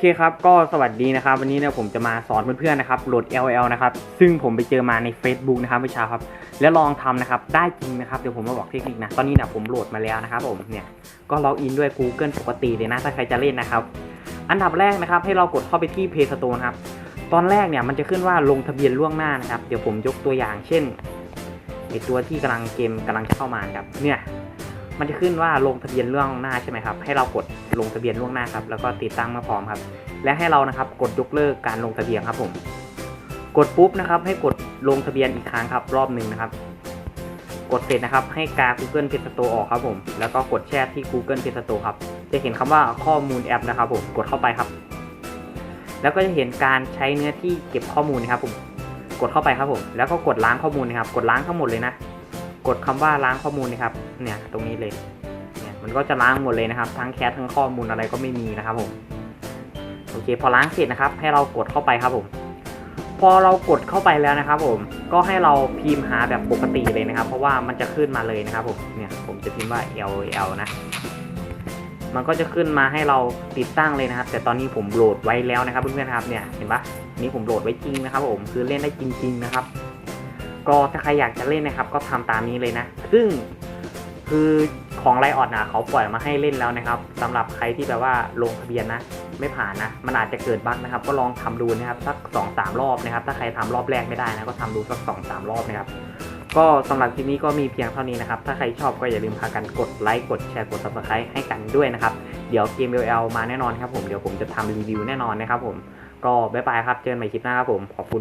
เคครับก็สวัสดีนะครับ วันนี้เนี่ยผมจะมาสอนเพื่อนๆนะครับโหลด LL นะครับซึ่งผมไปเจอมาใน Facebook นะครับเมื่อเช้าครับ แล้วลองทำนะครับได้จริงนะครับเดี๋ยวผมมาบอกเทคนิคนะตอนนี้นี่ยผมโหลดมาแล้วนะครับผมเนี่ยก็ล็อกอินด้วย Google ปกติเลยนะถ้าใครจะเล่นนะครับอันดับแรกนะครับให้เรากดเข้าไปที่ Play Store นะครับตอนแรกเนี่ยมันจะขึ้นว่าลงทะเบียนล่วงหน้านะครับเดี๋ยวผมยกตัวอย่างเช่นไอตัวที่กำลังเกมกำลังจะเข้ามาครับเนี่ย มันจะขึ้นว่าลงทะเบียนล่วงหน้าใช่ไหมครับ ให้เรากดลงทะเบียนล่วงหน้าครับ แล้วก็ติดตั้งมื่อพร้อมครับ และให้เรานะครับกดยกเลิกการลงทะเบียนครับผม กดปุ๊บนะครับให้กดลงทะเบียนอีกครั้งครับ รอบหนึ่งนะครับ กดเสร็จนะครับ ให้กา Google Play Store ออกครับผม แล้วก็กดแช่ที่ Google Play Store ครับ จะเห็นคำว่าข้อมูลแอปนะครับผม กดเข้าไปครับ แล้วก็จะเห็นการใช้เนื้อที่เก็บข้อมูลนะครับผม กดเข้าไปครับผม แล้วก็กดล้างข้อมูลนะครับ กดล้างทั้งหมดเลยนะ กดคำว่าล้างข้อมูลนะครับ เนี่ยตรงนี้เลย เนี่ยมันก็จะล้างหมดเลยนะครับ ทั้งแคสทั้งข้อมูลอะไรก็ไม่มีนะครับผม โอเค พอล้างเสร็จนะครับ ให้เรากดเข้าไปครับผม พอเรากดเข้าไปแล้วนะครับ ผม ก็ให้เราพิมพ์หาแบบปกติเลยนะครับ เพราะว่ามันจะขึ้นมาเลยนะครับผม เนี่ยผมจะพิมพ์ว่า L L นะ มันก็จะขึ้นมาให้เราติดตั้งเลยนะครับ แต่ตอนนี้ผมโหลดไว้แล้วนะครับเพื่อนๆครับ เนี่ย เห็นปะนี่ผมโหลดไว้จริงนะครับ ผม คือเล่นได้จริง ๆ นะครับ ก็ถ้าใครอยากจะเล่นนะครับ ก็ทำตามนี้เลยนะ ซึ่งคือของไลออดนะเขาปล่อยมาให้เล่นแล้วนะครับสำหรับใครที่แบบว่าลงทะเบียนนะ ไม่ผ่านนะ มันอาจจะเกิดบั๊กนะครับ ก็ลองทำดูนะครับสัก2อสารอบนะครับ ถ้าใครทำรอบแรกไม่ได้นะก็ทำดูสัก2อสารอบนะครับ ก็สำหรับคลิปนี้ก็มีเพียงเท่านี้นะครับ ถ้าใครชอบก็อย่าลืมพากันกดไลค์กดแชร์กด subscribe ให้กันด้วยนะครับ เดี๋ยวเกม LL มาแน่นอนครับผมเดี๋ยวผมจะทำรีวิวแน่นอนนะครับผมก็บ๊ายบายครับเจอกันใหม่คลิปหน้าครับผมขอบคุณ